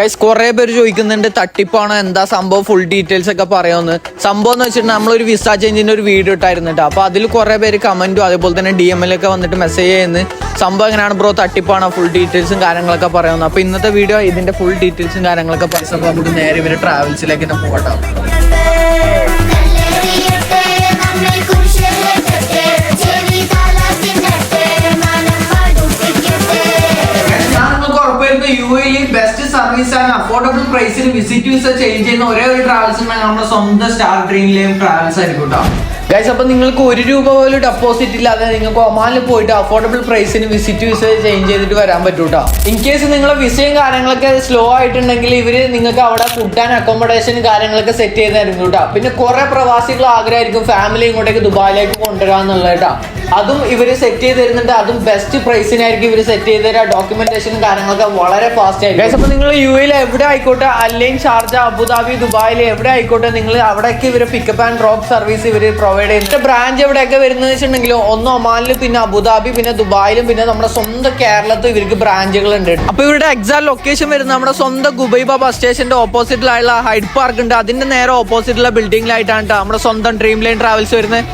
Guys കുറെ പേര് ചോദിക്കുന്നുണ്ട് തട്ടിപ്പാണോ എന്താ സംഭവം? ഫുൾ ഡീറ്റെയിൽസ് ഒക്കെ പറയാമെന്ന് സംഭവം എന്ന് വെച്ചിട്ടുണ്ടെങ്കിൽ നമ്മളൊരു വിസ ചേഞ്ചിന്റെ ഒരു വീഡിയോ ഇട്ടായിരുന്നു കേട്ടോ അപ്പൊ അതിൽ കുറെ പേര് കമന്റും അതേപോലെ തന്നെ ഡി എം ഒക്കെ വന്നിട്ട് മെസ്സേജ് ചെയ്യുന്നു. സംഭവം എങ്ങനെയാണ് ബ്രോ തട്ടിപ്പാണോ ഫുൾ ഡീറ്റെയിൽസും കാര്യങ്ങളൊക്കെ പറയാമെന്ന് അപ്പോൾ ഇന്നത്തെ വീഡിയോ ഇതിന്റെ ഫുൾ ഡീറ്റെയിൽസും കാര്യങ്ങളൊക്കെ പറയുമ്പോൾ നമുക്ക് നേരെ ഇവരെ ട്രാവൽസിലേക്ക് തന്നെ പോകട്ടോ സർവീസ് ആണ് അഫോർഡബിൾ പ്രൈസിൽ വിസിറ്റ് വിസ ചേഞ്ച് ചെയ്യുന്ന ഒരേ ഒരു ട്രാവൽസ് നമ്മുടെ സ്വന്തം സ്റ്റാർ ഡ്രീമിലെയും ട്രാവൽസ് ആയിരിക്കും കേട്ടോ ഗൈസ് അപ്പൊ നിങ്ങൾക്ക് ഒരു രൂപ പോലും ഡെപ്പോസിറ്റ് ഇല്ലാതെ നിങ്ങൾക്ക് ഒമാനിൽ പോയിട്ട് അഫോർഡബിൾ പ്രൈസിന് വിസിറ്റ് വിസ ചേഞ്ച് ചെയ്തിട്ട് വരാൻ പറ്റും കേട്ടോ ഇൻ കേസ് നിങ്ങളെ വിസയും കാര്യങ്ങളൊക്കെ സ്ലോ ആയിട്ടുണ്ടെങ്കിൽ ഇവർ നിങ്ങൾക്ക് അവിടെ ഫുഡ് ആൻഡ് അക്കോമഡേഷൻ കാര്യങ്ങളൊക്കെ സെറ്റ് ചെയ്തായിരുന്നു കേട്ടോ പിന്നെ കുറെ പ്രവാസികൾ ആഗ്രഹമായിരിക്കും ഫാമിലി ഇങ്ങോട്ടേക്ക് ദുബായിലേക്ക് കൊണ്ടുവരാന്നുള്ളത് കേട്ടോ അതും ഇവർ സെറ്റ് ചെയ്ത് തരുന്നുണ്ട്. അതും ബെസ്റ്റ് പ്രൈസിനായിരിക്കും ഇവർ സെറ്റ് ചെയ്ത് തരാം. ഡോക്യുമെന്റേഷനും കാര്യങ്ങളൊക്കെ വളരെ ഫാസ്റ്റ് ആയിരിക്കും. Guys, അപ്പൊ നിങ്ങൾ യു എയിൽ എവിടെ ആയിക്കോട്ടെ? അല്ലെങ്കിൽ ഷാർജ അബുദാബി ദുബായിൽ എവിടെ ആയിക്കോട്ടെ? നിങ്ങൾ അവിടേക്ക് ഇവർ പിക്കപ്പ് ആൻഡ് ഡ്രോപ്പ് സർവീസ് ഇവർ പ്രൊവൈഡ് ചെയ്യുന്നുണ്ട് ബ്രാഞ്ച് എവിടെയൊക്കെ വരുന്നത് വെച്ചിട്ടുണ്ടെങ്കിൽ ഒന്ന് ഒമാനിൽ പിന്നെ അബുദാബി പിന്നെ ദുബായിലും പിന്നെ നമ്മുടെ സ്വന്തം കേരളത്തിൽ ഇവർക്ക് ബ്രാഞ്ചുകൾ ഉണ്ട് അപ്പൊ ഇവരുടെ എക്സാക്ട് ലൊക്കേഷൻ വരുന്നത് നമ്മുടെ സ്വന്തം ഗുബൈബ ബസ് സ്റ്റേഷന്റെ ഓപ്പോസിറ്റിലായുള്ള ഹൈഡ് പാർക്ക് ഉണ്ട്. അതിന്റെ നേരെ ഓപ്പോസിറ്റുള്ള ബിൽഡിംഗിലായിട്ടാണ് നമ്മുടെ സ്വന്തം ഡ്രീം ലൈൻ ട്രാവൽസ് വരുന്നത്.